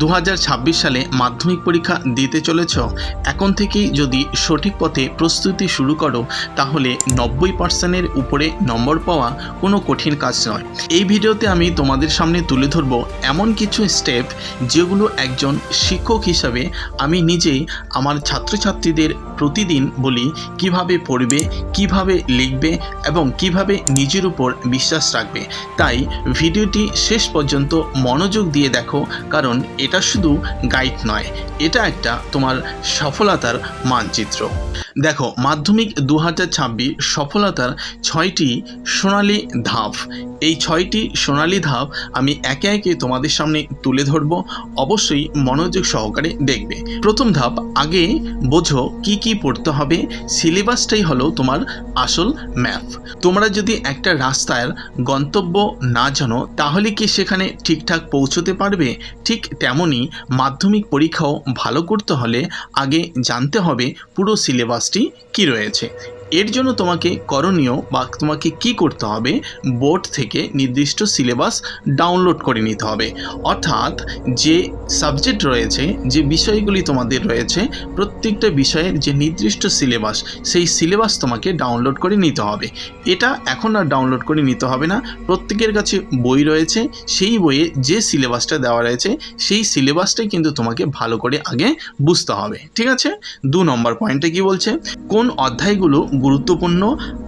দু হাজার ছাব্বিশ সালে মাধ্যমিক পরীক্ষা দিতে চলেছ, এখন থেকেই যদি সঠিক পথে প্রস্তুতি শুরু করো, তাহলে নব্বই পার্সেন্টের উপরে নম্বর পাওয়া কোনো কঠিন কাজ নয়। এই ভিডিওতে আমি তোমাদের সামনে তুলে ধরবো এমন কিছু স্টেপ যেগুলো একজন শিক্ষক হিসাবে আমি নিজেই আমার ছাত্রছাত্রীদের প্রতিদিন বলি কীভাবে পড়বে, কীভাবে লিখবে এবং কীভাবে নিজের উপর বিশ্বাস রাখবে। তাই ভিডিওটি শেষ পর্যন্ত মনোযোগ দিয়ে দেখো, কারণ এটা শুধু গাইড নয় এটা একটা তোমার সফলতার মানচিত্র। দেখো, মাধ্যমিক দু হাজার ছাব্বিশ সফলতার ছয়টি সোনালি ধাপ। এই ছয়টি সোনালি ধাপ আমি একে একে তোমাদের সামনে তুলে ধরবো। অবশ্যই মনোযোগ সহকারে দেখবে। প্রথম ধাপ, আগে বোঝো কি কি পড়তে হবে। সিলেবাসটাই হলো তোমার আসল ম্যাপ তোমরা যদি একটা রাস্তার গন্তব্য না জানো, তাহলে কি সেখানে ঠিকঠাক পৌঁছতে পারবে? ঠিক তেমনই মাধ্যমিক পরীক্ষাও ভালো করতে হলে আগে জানতে হবে পুরো সিলেবাসটি কি রয়েছে? এর জন্য তোমাকে করণীয় বা তোমাকে কি করতে হবে? বোর্ড থেকে নির্দিষ্ট সিলেবাস ডাউনলোড করে নিতে হবে। অর্থাৎ যে সাবজেক্ট রয়েছে, যে বিষয়গুলি তোমাদের রয়েছে, প্রত্যেকটা বিষয়ের যে নির্দিষ্ট সিলেবাস, সেই সিলেবাস তোমাকে ডাউনলোড করে নিতে হবে। এটা এখন আর ডাউনলোড করে নিতে হবে না। প্রত্যেকের কাছে বই রয়েছে, সেই বইয়ে যে সিলেবাসটা দেওয়া রয়েছে, সেই সিলেবাসটাই কিন্তু তোমাকে ভালো করে আগে বুঝতে হবে। ঠিক আছে? দু নম্বর পয়েন্টে কি বলছে? কোন অধ্যায়গুলো গুরুত্বপূর্ণ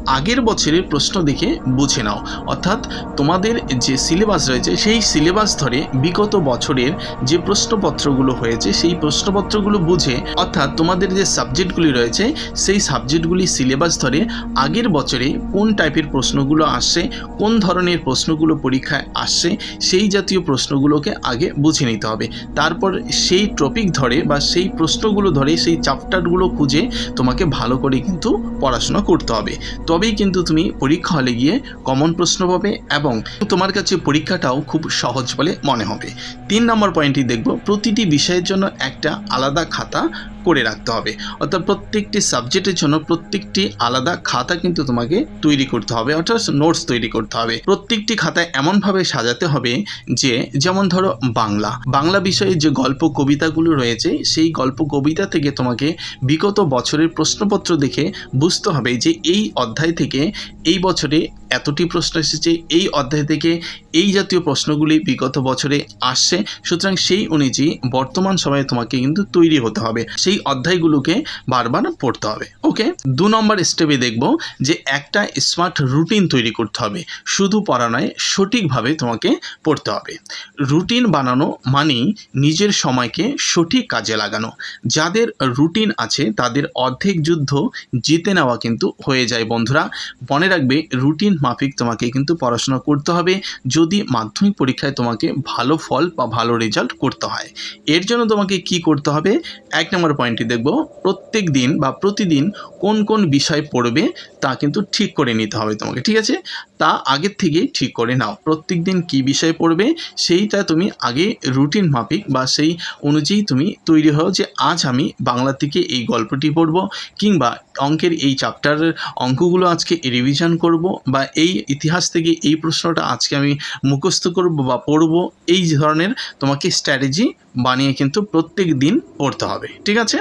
আগের বছরের প্রশ্ন দেখে বুঝে নাও। অর্থাৎ তোমাদের যে সিলেবাস রয়েছে, সেই সিলেবাস ধরে বিগত বছরের যে প্রশ্নপত্রগুলো হয়েছে, সেই প্রশ্নপত্রগুলো বুঝে, অর্থাৎ তোমাদের যে সাবজেক্টগুলি রয়েছে, সেই সাবজেক্টগুলি সিলেবাস ধরে আগের বছরে কোন টাইপের প্রশ্নগুলো আসছে, কোন ধরনের প্রশ্নগুলো পরীক্ষায় আসছে, সেই জাতীয় প্রশ্নগুলোকে আগে বুঝে নিতে হবে। তারপর সেই টপিক ধরে বা সেই প্রশ্নগুলো ধরে, সেই চ্যাপ্টারগুলো খুঁজে তোমাকে ভালো করে কিন্তু পড়াশোনা করতে হবে। তবেই কিন্তু তুমি পরীক্ষা হলে গিয়ে কমন প্রশ্ন পাবে এবং তোমার কাছে পরীক্ষাটাও খুব সহজ বলে মনে হবে। তিন নম্বর পয়েন্টটি দেখব, প্রতিটি বিষয়ের জন্য একটা আলাদা খাতা করে রাখতে হবে। অর্থাৎ প্রত্যেকটি সাবজেক্টের জন্য প্রত্যেকটি আলাদা খাতা কিন্তু তোমাকে তৈরি করতে হবে, অর্থাৎ নোটস তৈরি করতে হবে। প্রত্যেকটি খাতায় এমনভাবে সাজাতে হবে যে, যেমন ধরো বাংলা। বাংলা বিষয়ে যে গল্প কবিতাগুলো রয়েছে, সেই গল্প কবিতা থেকে তোমাকে বিগত বছরের প্রশ্নপত্র দেখে বুঝতে হবে যে, এই অধ্যায় থেকে এই বছরে এতটি প্রশ্ন এসেছে, এই অধ্যায় থেকে এই জাতীয় প্রশ্নগুলি বিগত বছরে আসছে। সুতরাং সেই অনুযায়ী বর্তমান সময়ে তোমাকে কিন্তু তৈরি হতে হবে। সেই অধ্যায়গুলোকে বারবার পড়তে হবে। ওকে দু নম্বর স্টেপে দেখব যে একটা স্মার্ট রুটিন তৈরি করতে হবে। শুধু পড়া নয়, সঠিকভাবে তোমাকে পড়তে হবে। রুটিন বানানো মানেই নিজের সময়কে সঠিক কাজে লাগানো। যাদের রুটিন আছে, তাদের অর্ধেক যুদ্ধ জিতে নেওয়া কিন্তু হয়ে যায় বন্ধুরা। মনে রাখবে রুটিন মাফিক তোমাকে কিন্তু পড়াশোনা করতে হবে, যদি মাধ্যমিক পরীক্ষায় তোমাকে ভালো ফল বা ভালো রেজাল্ট করতে হয়। এর জন্য তোমাকে কি করতে হবে? এক নম্বর পয়েন্টটি দেখব, প্রত্যেক দিন বা প্রতিদিন কোন কোন বিষয় পড়বে তা কিন্তু ঠিক করে নিতে হবে তোমাকে, ঠিক আছে? তা আগের থেকে ঠিক করে নাও। প্রত্যেক দিন কী বিষয় পড়বে সেইটা তুমি আগে রুটিন মাফিক বা সেই অনুযায়ী তুমি তৈরি হও যে আজ আমি বাংলা থেকে এই গল্পটি পড়ব কিংবা অঙ্কের এই চ্যাপ্টারের অঙ্কগুলো আজকে রিভিশন করব বা এই ইতিহাস থেকে এই প্রশ্নটা আজকে আমি মুখস্থ করব বা পড়ব। এই ধরনের তোমাকে স্ট্র্যাটেজি বানিয়ে কিন্তু প্রত্যেক দিন পড়তে হবে। ঠিক আছে?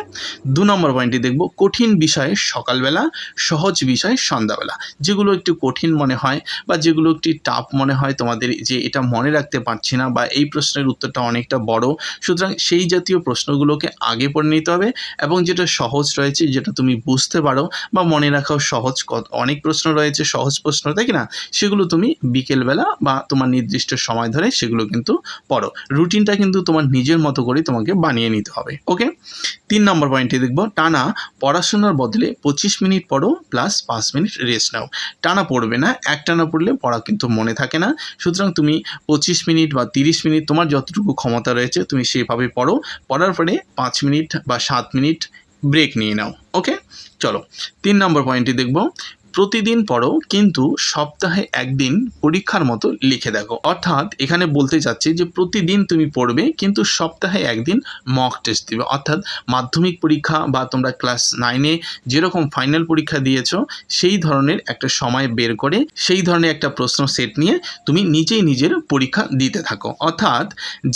দু নম্বর পয়েন্টটি দেখব কঠিন বিষয়ে সকালবেলা, সহজ বিষয় সন্ধ্যাবেলা। যেগুলো একটু কঠিন মনে হয় বা যেগুলো একটি টাফ মনে হয় তোমাদের যে এটা মনে রাখতে পারছি না বা এই প্রশ্নের উত্তরটা অনেকটা বড়। সুতরাং সেই জাতীয় প্রশ্নগুলোকে আগে পড়ে নিতে হবে এবং যেটা সহজ রয়েছে, যেটা তুমি বুঝতে পারো বা মনে রাখাও সহজ অনেক প্রশ্ন রয়েছে, সহজ প্রশ্ন, তাই না? সেগুলো তুমি বিকেলবেলা বা তোমার নির্দিষ্ট সময় ধরে সেগুলো কিন্তু পড়ো। রুটিনটা কিন্তু তোমার নিজের মতো করে তোমাকে বানিয়ে নিতে হবে ওকে তিন নম্বর পয়েন্টে দেখব, টানা পড়াশোনার বদলে পঁচিশ মিনিট পড়ো প্লাস পাঁচ মিনিট রেস্ট নাও। টানা পড়বে না এক না পড়লে পড়া কিন্তু মনে থাকে না। সুতরাং তুমি পঁচিশ মিনিট বা তিরিশ মিনিট তোমার যতটুকু ক্ষমতা রয়েছে তুমি সেভাবে পড়ো। পড়ার পরে পাঁচ মিনিট বা সাত মিনিট ব্রেক নিয়ে নাও। ওকে চলো, তিন নম্বর পয়েন্টটি দেখব। প্রতিদিন পড়ো, কিন্তু সপ্তাহে একদিন পরীক্ষার মতো লিখে দেখো। অর্থাৎ এখানে বলতে চাচ্ছি যে প্রতিদিন তুমি পড়বে, কিন্তু সপ্তাহে একদিন মক টেস্ট দিবে। অর্থাৎ মাধ্যমিক পরীক্ষা বা তোমরা ক্লাস নাইনে যেরকম ফাইনাল পরীক্ষা দিয়েছ, সেই ধরনের একটা সময় বের করে, সেই ধরনের একটা প্রশ্ন সেট নিয়ে তুমি নিজেই নিজের পরীক্ষা দিতে থাকো। অর্থাৎ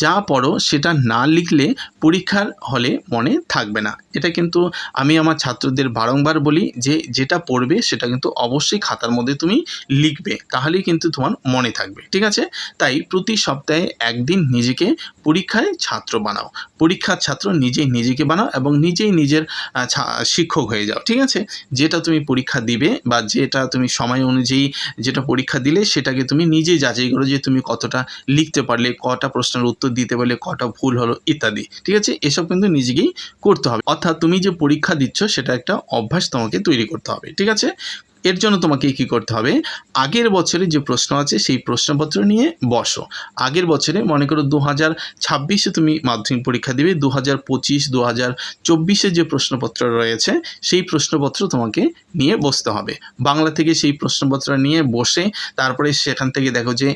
যা পড়ো সেটা না লিখলে পরীক্ষার হলে মনে থাকবে না। এটা কিন্তু আমি আমার ছাত্রদের বারংবার বলি যে যেটা পড়বে সেটা কিন্তু অবশ্যই খাতার মধ্যে তুমি লিখবে, তাহলেই কিন্তু তোমার মনে থাকবে, ঠিক আছে? তাই প্রতি সপ্তাহে একদিন নিজেকে পরীক্ষায় ছাত্র বানাও, পরীক্ষার ছাত্র নিজেই নিজেকে বানাও এবং নিজেই নিজের শিক্ষক হয়ে যাও, ঠিক আছে? যেটা তুমি পরীক্ষা দিবে বা যেটা তুমি সময় অনুযায়ী যেটা পরীক্ষা দিলে সেটাকে তুমি নিজেই যাচাই করো যে তুমি কতটা লিখতে পারলে, কটা প্রশ্নের উত্তর দিতে পারলে, কটা ভুল হলো, ইত্যাদি, ঠিক আছে? এসব কিন্তু নিজেকেই করতে হবে। অর্থাৎ তুমি যে পরীক্ষা দিচ্ছ সেটা একটা অভ্যাস তোমাকে তৈরি করতে হবে, ঠিক আছে? এর জন্য তোমাকে কি করতে হবে? আগের বছরে যে প্রশ্ন আছে, সেই প্রশ্নপত্র নিয়ে বসো। আগের বছরে মনে করো দু হাজার ছাব্বিশে তুমি মাধ্যমিক পরীক্ষা দিবে দু হাজার পঁচিশ দু হাজার চব্বিশে যে প্রশ্নপত্র রয়েছে, সেই প্রশ্নপত্র তোমাকে নিয়ে বসতে হবে। বাংলা থেকে সেই প্রশ্নপত্র নিয়ে বসে, তারপরে সেখান থেকে দেখো যে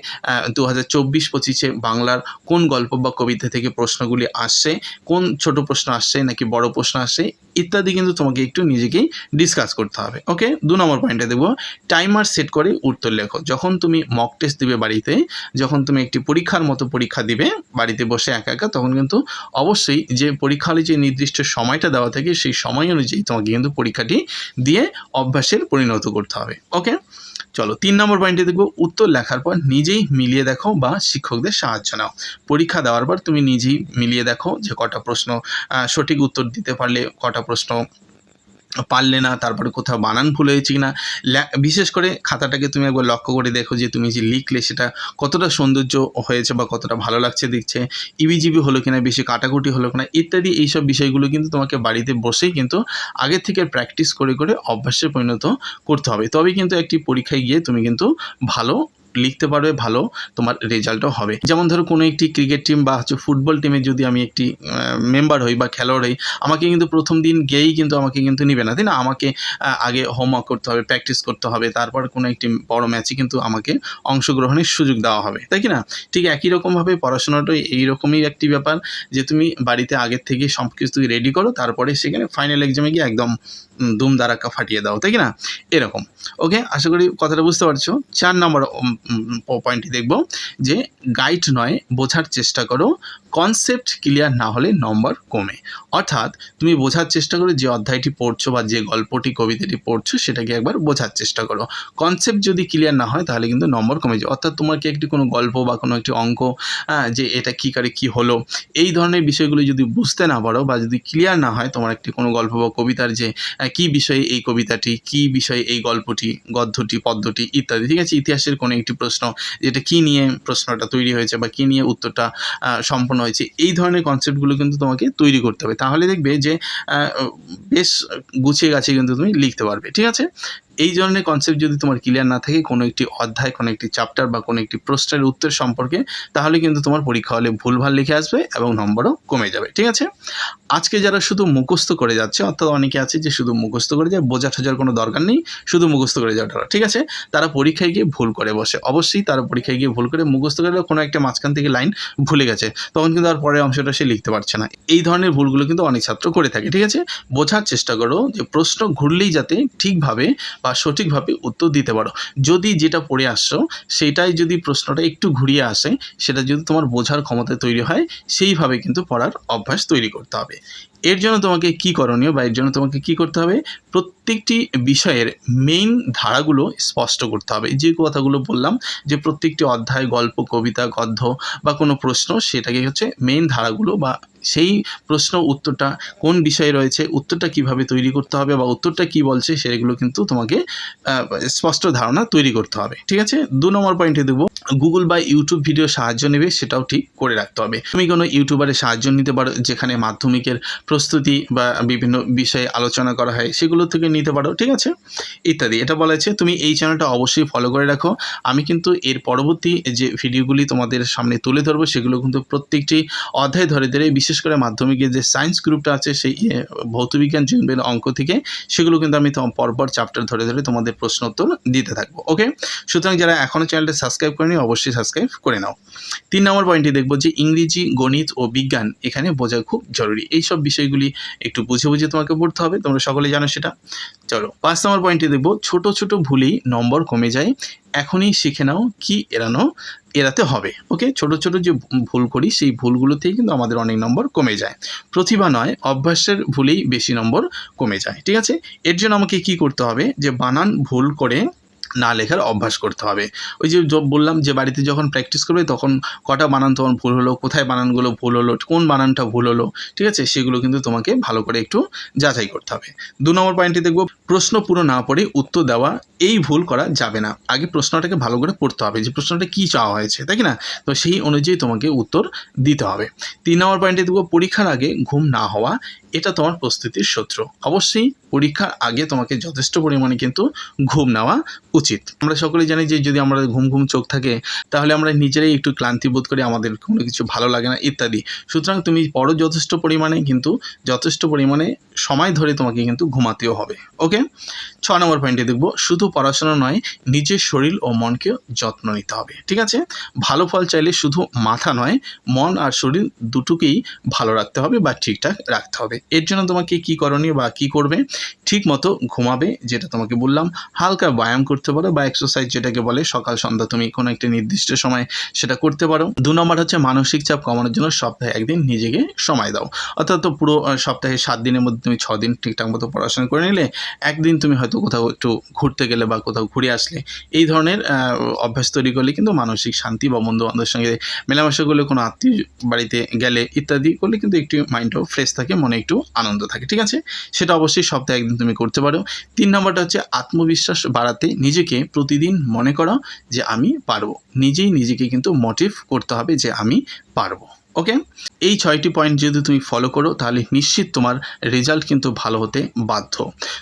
দু হাজার চব্বিশ পঁচিশে বাংলার কোন গল্প বা কবিতা থেকে প্রশ্নগুলি আসছে কোন ছোট প্রশ্ন আসছে নাকি বড় প্রশ্ন আসছে ইত্যাদি কিন্তু তোমাকে একটু নিজেকেই ডিসকাস করতে হবে। ওকে দু নম্বর পয়েন্টে দেবো। টাইমার সেট করে উত্তর লেখো। যখন তুমি মক টেস্ট দিবে বাড়িতে, যখন তুমি একটি পরীক্ষার মতো পরীক্ষা দিবে, বাড়িতে বসে একা একা, তখন কিন্তু অবশ্যই যে পরীক্ষা যে নির্দিষ্ট সময়টা দেওয়া থাকে, সেই সময় অনুযায়ী তোমাকে কিন্তু পরীক্ষাটি দিয়ে অভ্যাসের পরিণত করতে হবে। ওকে চলো, তিন নম্বর পয়েন্টে দেখব। উত্তর লেখার পর নিজেই মিলিয়ে দেখো বা শিক্ষকদের সাহায্য নাও। পরীক্ষা দেওয়ার পর তুমি নিজেই মিলিয়ে দেখো যে কটা প্রশ্ন সঠিক উত্তর দিতে পারলে, কটা প্রশ্ন পারলে না, তারপরে কোথাও বানান ভুল হয়েছে কিনা বিশেষ করে খাতাটাকে তুমি একবার লক্ষ্য করে দেখো যে তুমি যে লিখলে সেটা কতটা সৌন্দর্য হয়েছে বা কতটা ভালো লাগছে দেখছে, ইবিজিবি হলো কিনা, বেশি কাটাকুটি হলো কিনা, ইত্যাদি এইসব বিষয়গুলো কিন্তু তোমাকে বাড়িতে বসেই কিন্তু আগে থেকে প্র্যাকটিস করে করে অভ্যাসে পরিণত করতে হবে। তবে কিন্তু একটি পরীক্ষায় গিয়ে তুমি কিন্তু ভালো লিখতে পারবে, ভালো তোমার রেজাল্টও হবে। যেমন ধরো কোনো একটি ক্রিকেট টিম বা হচ্ছে ফুটবল টিমে যদি আমি একটি মেম্বার হই বা খেলোয়াড় হই, আমাকে কিন্তু প্রথম দিন গিয়েই কিন্তু আমাকে কিন্তু নিবে না, তাই না? আমাকে আগে হোমওয়ার্ক করতে হবে প্র্যাকটিস করতে হবে, তারপর কোনো একটি বড় ম্যাচে কিন্তু আমাকে অংশগ্রহণের সুযোগ দেওয়া হবে, তাই কি না? ঠিক একই রকমভাবে পড়াশোনাটাও এইরকমই একটি ব্যাপার যে তুমি বাড়িতে আগের থেকে সব কিছু তুমি রেডি করো, তারপরে সেখানে ফাইনাল এক্সামে গিয়ে একদম দুম দারাক্কা ফাটিয়ে দাও, তাই কি না? এরকম ওকে আশা করি কথাটা বুঝতে পারছ। চার নম্বর পয়েন্টটি দেখব যে গাইড নয় বোঝার চেষ্টা করো। কনসেপ্ট ক্লিয়ার না হলে নম্বর কমে। অর্থাৎ তুমি বোঝার চেষ্টা করো যে অধ্যায়টি পড়ছো বা যে গল্পটি কবিতাটি পড়ছো সেটাকে একবার বোঝার চেষ্টা করো। কনসেপ্ট যদি ক্লিয়ার না হয় তাহলে কিন্তু নম্বর কমে যায়। অর্থাৎ তোমাকে একটি কোনো গল্প বা কোনো একটি অঙ্ক হ্যাঁ, যে এটা কী করে কী হলো এই ধরনের বিষয়গুলো যদি বুঝতে না পারো বা যদি ক্লিয়ার না হয় তোমার একটি কোনো গল্প বা কবিতার যে কী বিষয়ে এই কবিতাটি কী বিষয়ে এই গল্পটি গদ্যটি পদ্যটি ইত্যাদি ঠিক আছে? ইতিহাসের কোনো একটি প্রশ্ন যেটা কী নিয়ে প্রশ্নটা তৈরি হয়েছে বা কী নিয়ে উত্তরটা আহ, সম্পন্ন হয়েছে। এই ধরনের কনসেপ্টগুলো কিন্তু তোমাকে তৈরি করতে হবে। তাহলে দেখবে যে বেশ গুছিয়ে গাছিয়ে কিন্তু তুমি লিখতে পারবে। ঠিক আছে? এই ধরনের কনসেপ্ট যদি তোমার ক্লিয়ার না থাকে, কোনো একটি অধ্যায়, কোনো একটি চ্যাপ্টার বা কোনো একটি প্রশ্নের উত্তর সম্পর্কে, তাহলে কিন্তু তোমার পরীক্ষা হলে ভুলভাল লিখে আসবে এবং নম্বরও কমে যাবে, ঠিক আছে? আজকে যারা শুধু মুখস্থ করে যাচ্ছে, অর্থাৎ অনেকে আছে যে শুধু মুখস্থ করে যায় বোঝা ঠোজার কোনো দরকার নেই, শুধু মুখস্থ করে যাওয়াটা, ঠিক আছে? তারা পরীক্ষায় গিয়ে ভুল করে বসে, অবশ্যই তারা পরীক্ষায় গিয়ে ভুল করে মুখস্থ করে কোনো একটা মাঝখান থেকে লাইন ভুলে গেছে, তখন কিন্তু আর পরের অংশটা সে লিখতে পারছে না, এই ধরনের ভুলগুলো কিন্তু অনেক ছাত্র করে থাকে, ঠিক আছে? বোঝার চেষ্টা করো যে প্রশ্ন ঘুরলেই যাতে ঠিকভাবে বা সঠিকভাবে উত্তর দিতে পারো। যদি যেটা পড়ে আসছো, সেটাই যদি প্রশ্নটা একটু ঘুরিয়ে আসে, সেটা যদি তোমার বোঝার ক্ষমতা তৈরি হয়, সেইভাবে কিন্তু পড়ার অভ্যাস তৈরি করতে হবে। এর জন্য তোমাকে কি করণীয় বা এর জন্য তোমাকে কি করতে হবে? প্রত্যেকটি বিষয়ের মেইন ধারাগুলো স্পষ্ট করতে হবে। যে কথাগুলো বললাম, যে প্রত্যেকটি অধ্যায়, গল্প, কবিতা, গদ্য বা কোনো প্রশ্ন, সেটাকে হচ্ছে মেইন ধারাগুলো বা সেই প্রশ্ন উত্তরটা কোন বিষয়ে রয়েছে, উত্তরটা কীভাবে তৈরি করতে হবে বা উত্তরটা কি বলছে সেগুলো কিন্তু তোমাকে স্পষ্ট ধারণা তৈরি করতে হবে। ঠিক আছে? দু নম্বর পয়েন্টে দেবো গুগল বা ইউটিউব ভিডিও সাহায্য নেবে সেটাও ঠিক করে রাখতে হবে। তুমি কোনো ইউটিউবারের সাহায্য নিতে পারো, যেখানে মাধ্যমিকের প্রস্তুতি বা বিভিন্ন বিষয়ে আলোচনা করা হয়, সেগুলো থেকে নিতে পারো। ঠিক আছে? ইত্যাদি। এটা বলা আছে তুমি এই চ্যানেলটা অবশ্যই ফলো করে রাখো। আমি কিন্তু এর পরবর্তী যে ভিডিওগুলি তোমাদের সামনে তুলে ধরবো, সেগুলো কিন্তু প্রত্যেকটি অধ্যায় ধরে ধরে বিশেষ বিশেষ করে মাধ্যমিকে যে সায়েন্স গ্রুপটা আছে, সেই ভৌতবিজ্ঞান জীবনের অঙ্ক থেকে, সেগুলো কিন্তু আমি পরপর চ্যাপ্টার ধরে ধরে তোমাদের প্রশ্ন উত্তর দিতে থাকব ওকে সুতরাং যারা এখনও চ্যানেলটা সাবস্ক্রাইব করেনি, অবশ্যই সাবস্ক্রাইব করে নাও। তিন নম্বর পয়েন্টে দেখব যে ইংরেজি, গণিত ও বিজ্ঞান এখানে বোঝা খুব জরুরি। এই সব বিষয়গুলি একটু বুঝে বুঝে তোমাকে পড়তে হবে, তোমরা সকলে জানো সেটা। চলো, পাঁচ নম্বর পয়েন্টে দেখব, ছোট ছোট ভুলেই নম্বর কমে যায় এখনই শিখে নাও কি এড়ানো, এড়াতে হবে ওকে ছোট ছোট যে ভুল করি, সেই ভুলগুলোতেই কিন্তু আমাদের অনেক নম্বর কমে যায়। প্রতিভা নয়, অভ্যাসের ভুলেই বেশি নম্বর কমে যায়, ঠিক আছে? এর জন্য আমাকে কি করতে হবে? যে বানান ভুল করে না লেখার অভ্যাস করতে হবে। ওই যে বললাম যে বাড়িতে যখন প্র্যাকটিস করবে, তখন কটা বানান তোমার ভুল হলো, কোথায় বানানগুলো ভুল হলো, কোন বানানটা ভুল হলো, ঠিক আছে? সেগুলো কিন্তু তোমাকে ভালো করে একটু যাচাই করতে হবে। দু নম্বর পয়েন্টে দেখব, প্রশ্ন পুরো না পড়ে উত্তর দেওয়া এই ভুল করা যাবে না। আগে প্রশ্নটাকে ভালো করে পড়তে হবে যে প্রশ্নটা কী চাওয়া হয়েছে, তাই না? তো সেই অনুযায়ী তোমাকে উত্তর দিতে হবে। তিন নম্বর পয়েন্টে দেখব, পরীক্ষার আগে ঘুম না হওয়া, এটা তোমার প্রস্তুতির শত্রু। অবশ্যই পরীক্ষার আগে তোমাকে যথেষ্ট পরিমাণে কিন্তু ঘুম নেওয়া উচিত। আমরা সকলেই জানি যে যদি আমরা ঘুম ঘুম চোখ থাকে, তাহলে আমরা নিজেরাই একটু ক্লান্তি বোধ করি, আমাদের কোনো কিছু ভালো লাগে না, ইত্যাদি। সুতরাং তুমি পড়ো যথেষ্ট পরিমাণে, কিন্তু যথেষ্ট পরিমাণে সময় ধরে তোমাকে কিন্তু ঘুমাতেও হবে। ওকে ছ নম্বর পয়েন্টে দেখব, শুধু পড়াশোনা নয়, নিজের শরীর ও মনকেও যত্ন নিতে হবে। ঠিক আছে? ভালো ফল চাইলে শুধু মাথা নয়, মন আর শরীর দুটোকেই ভালো রাখতে হবে বা ঠিকঠাক রাখতে হবে। এর জন্য তোমাকে কি করণীয় বা কি করবে? ঠিক মতো ঘুমাবে, যেটা তোমাকে বললাম। হালকা ব্যায়াম করতে পারো বা এক্সারসাইজ যেটাকে বলে সকাল সন্ধ্যা তুমি কোনো একটা নির্দিষ্ট সময় সেটা করতে পারো। দু নম্বর হচ্ছে মানসিক চাপ কমানোর জন্য সপ্তাহে একদিন নিজেকে সময় দাও। অর্থাৎ পুরো সপ্তাহে সাত দিনের মধ্যে তুমি ছ দিন ঠিকঠাক মতো পড়াশোনা করে নিলে, একদিন তুমি হয়তো কোথাও একটু ঘুরতে গেলে বা কোথাও ঘুরে আসলে এই ধরনের অভ্যাস তৈরি করলে কিন্তু মানসিক শান্তি বা বন্ধু বান্ধবের সঙ্গে মেলামেশা করলে, কোনো আত্মীয় বাড়িতে গেলে ইত্যাদি করলে কিন্তু একটু মাইন্ডটাও ফ্রেশ থাকে, মনে একটু আনন্দ থাকে, ঠিক আছে? সেটা অবশ্যই সপ্তাহে একদিন তুমি করতে পারো। তিন নম্বরটা হচ্ছে আত্মবিশ্বাস বাড়াতে নিজেকে প্রতিদিন মনে করো যে আমি পারব। নিজেই নিজেকে কিন্তু মোটিভ করতে হবে যে আমি পারব। ওকে এই ছয়টি পয়েন্ট যদি তুমি ফলো করো, তাহলে নিশ্চিত তোমার রেজাল্ট কিন্তু ভালো হতে বাধ্য।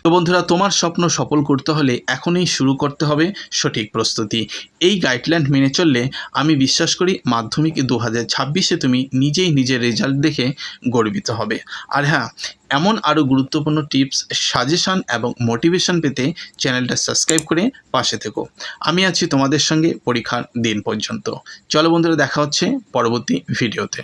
তো বন্ধুরা, তোমার স্বপ্ন সফল করতে হলে এখনই শুরু করতে হবে সঠিক প্রস্তুতি। এই গাইডলাইন মেনে চললে আমি বিশ্বাস করি মাধ্যমিক দু হাজার ছাব্বিশে তুমি নিজেই নিজের রেজাল্ট দেখে গর্বিত হবে। আর হ্যাঁ এমন আরও গুরুত্বপূর্ণ টিপস সাজেশন এবং মোটিভেশন পেতে চ্যানেলটা সাবস্ক্রাইব করে পাশে থেকো। আমি আছি তোমাদের সঙ্গে পরীক্ষার দিন পর্যন্ত। চলো বন্ধুরা, দেখা হচ্ছে পরবর্তী ভিডিওতে